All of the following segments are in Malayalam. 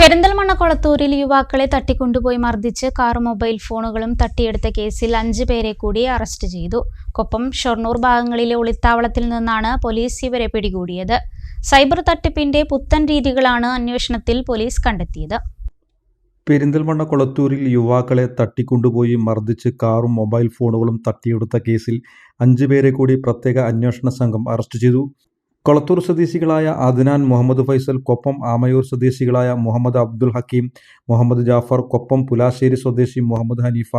പെരിന്തൽമണ്ണ കൊളത്തൂരിൽ യുവാക്കളെ തട്ടിക്കൊണ്ടുപോയി മർദ്ദിച്ച് കാറും മൊബൈൽ ഫോണുകളും തട്ടിയെടുത്ത കേസിൽ അഞ്ച് പേരെ കൂടി അറസ്റ്റ് ചെയ്തു. കൊപ്പം ഷൊർണൂർ ഭാഗങ്ങളിലെ ഒളിത്താവളത്തിൽ നിന്നാണ് പോലീസ് ഇവരെ പിടികൂടിയത്. സൈബർ തട്ടിപ്പിന്റെ പുത്തൻ രീതികളാണ് അന്വേഷണത്തിൽ പോലീസ് കണ്ടെത്തിയത്. പെരിന്തൽമണ്ണ കൊളത്തൂരിൽ യുവാക്കളെ തട്ടിക്കൊണ്ടുപോയി മർദ്ദിച്ച് കാറും മൊബൈൽ ഫോണുകളും തട്ടിയെടുത്ത കേസിൽ അഞ്ചു പേരെ കൂടി പ്രത്യേക അന്വേഷണ സംഘം അറസ്റ്റ് ചെയ്തു. കൊളത്തൂർ സ്വദേശികളായ അദ്നാൻ മുഹമ്മദ് ഫൈസൽ കൊപ്പം ആമയൂർ സ്വദേശികളായ മുഹമ്മദ് അബ്ദുൽ ഹക്കീം മുഹമ്മദ് ജാഫർ കൊപ്പം പുലാശ്ശേരി സ്വദേശി മുഹമ്മദ് ഹനീഫ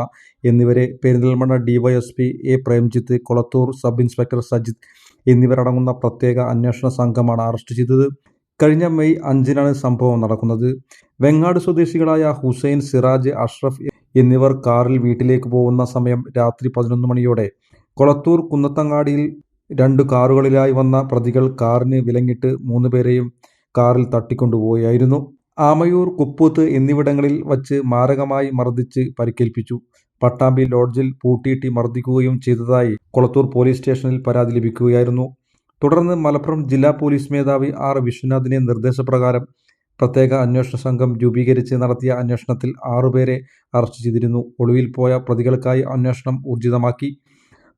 എന്നിവരെ Perinthalmanna DYSP A Premjith Kolathur sub inspector Sajith എന്നിവരടങ്ങുന്ന പ്രത്യേക അന്വേഷണ സംഘമാണ് അറസ്റ്റ് ചെയ്തത്. കഴിഞ്ഞ മെയ് അഞ്ചിനാണ് സംഭവം നടക്കുന്നത്. വെങ്ങാട് സ്വദേശികളായ ഹുസൈൻ സിറാജ് അഷ്റഫ് എന്നിവർ കാറിൽ വീട്ടിലേക്ക് പോകുന്ന സമയം രാത്രി പതിനൊന്ന് മണിയോടെ കൊളത്തൂർ കുന്നത്തങ്ങാടിയിൽ രണ്ട് കാറുകളിലായി വന്ന പ്രതികൾ കാറിന് വിലങ്ങിട്ട് മൂന്ന് പേരെയും കാറിൽ തട്ടിക്കൊണ്ടുപോയായിരുന്നു. ആമയൂർ കുപ്പൂത്ത് എന്നിവിടങ്ങളിൽ വച്ച് മാരകമായി മർദ്ദിച്ച് പരിക്കേൽപ്പിച്ചു. പട്ടാമ്പി ലോഡ്ജിൽ പൂട്ടിയിട്ട് മർദ്ദിക്കുകയും ചെയ്തതായി കൊളത്തൂർ പോലീസ് സ്റ്റേഷനിൽ പരാതി ലഭിക്കുകയായിരുന്നു. തുടർന്ന് മലപ്പുറം ജില്ലാ പോലീസ് മേധാവി ആർ വിശ്വനാഥിന്റെ നിർദ്ദേശപ്രകാരം പ്രത്യേക അന്വേഷണ സംഘം രൂപീകരിച്ച് നടത്തിയ അന്വേഷണത്തിൽ ആറുപേരെ അറസ്റ്റ് ചെയ്തിരുന്നു. ഒളിവിൽ പോയ പ്രതികൾക്കായി അന്വേഷണം ഊർജിതമാക്കി.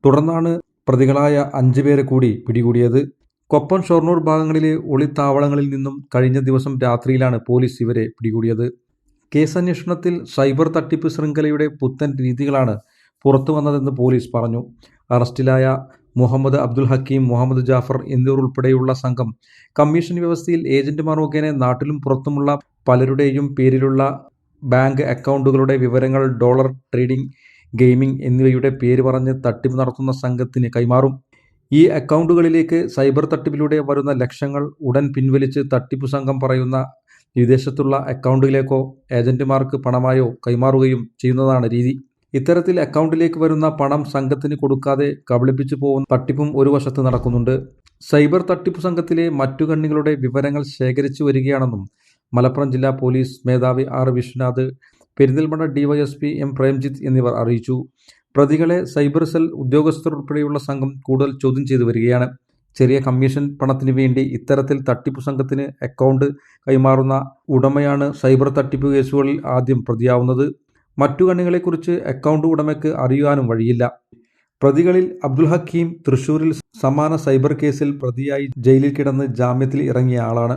തുടർന്നാണ് പ്രതികളായ അഞ്ചു പേരെ കൂടി പിടികൂടിയത്. കൊപ്പം ഷൊർണൂർ ഭാഗങ്ങളിലെ ഒളിത്താവളങ്ങളിൽ നിന്നും കഴിഞ്ഞ ദിവസം രാത്രിയിലാണ് പോലീസ് ഇവരെ പിടികൂടിയത്. കേസന്വേഷണത്തിൽ സൈബർ തട്ടിപ്പ് ശൃംഖലയുടെ പുത്തൻ രീതികളാണ് പുറത്തു വന്നതെന്ന് പോലീസ് പറഞ്ഞു. അറസ്റ്റിലായ മുഹമ്മദ് അബ്ദുൽ ഹക്കീം മുഹമ്മദ് ജാഫർ എന്നിവർ ഉൾപ്പെടെയുള്ള സംഘം കമ്മീഷൻ വ്യവസ്ഥയിൽ ഏജന്റുമാർ മുഖേന നാട്ടിലും പുറത്തുമുള്ള പലരുടെയും പേരിലുള്ള ബാങ്ക് അക്കൗണ്ടുകളുടെ വിവരങ്ങൾ ഡോളർ ട്രേഡിംഗ് ഗെയിമിംഗ് എന്നിവയുടെ പേര് പറഞ്ഞ് തട്ടിപ്പ് നടത്തുന്ന സംഘത്തിന് കൈമാറും. ഈ അക്കൗണ്ടുകളിലേക്ക് സൈബർ തട്ടിപ്പിലൂടെ വരുന്ന ലക്ഷങ്ങൾ ഉടൻ പിൻവലിച്ച് തട്ടിപ്പ് സംഘം പറയുന്ന വിദേശത്തുള്ള അക്കൗണ്ടിലേക്കോ ഏജന്റുമാർക്ക് പണമായോ കൈമാറുകയും ചെയ്യുന്നതാണ് രീതി. ഇത്തരത്തിൽ അക്കൗണ്ടിലേക്ക് വരുന്ന പണം സംഘത്തിന് കൊടുക്കാതെ കബളിപ്പിച്ചു പോകുന്ന തട്ടിപ്പും ഒരു വശത്ത് നടക്കുന്നുണ്ട്. സൈബർ തട്ടിപ്പ് സംഘത്തിലെ മറ്റു കണ്ണികളുടെ വിവരങ്ങൾ ശേഖരിച്ചു വരികയാണെന്നും മലപ്പുറം ജില്ലാ പോലീസ് മേധാവി R Vishwanath Perinthalmanna DYSP M Premjith എന്നിവർ അറിയിച്ചു. പ്രതികളെ സൈബർ സെൽ ഉദ്യോഗസ്ഥർ ഉൾപ്പെടെയുള്ള സംഘം കൂടുതൽ ചോദ്യം ചെയ്തു വരികയാണ്. ചെറിയ കമ്മീഷൻ പണത്തിന് വേണ്ടി ഇത്തരത്തിൽ തട്ടിപ്പ് സംഘത്തിന് അക്കൗണ്ട് കൈമാറുന്ന ഉടമയാണ് സൈബർ തട്ടിപ്പ് കേസുകളിൽ ആദ്യം പ്രതിയാവുന്നത്. മറ്റു കണ്ണികളെക്കുറിച്ച് അക്കൗണ്ട് ഉടമയ്ക്ക് അറിയുവാനും വഴിയില്ല. പ്രതികളിൽ അബ്ദുൽ ഹക്കീം തൃശൂരിൽ സമാന സൈബർ കേസിൽ പ്രതിയായി ജയിലിൽ കിടന്ന് ജാമ്യത്തിൽ ഇറങ്ങിയ ആളാണ്.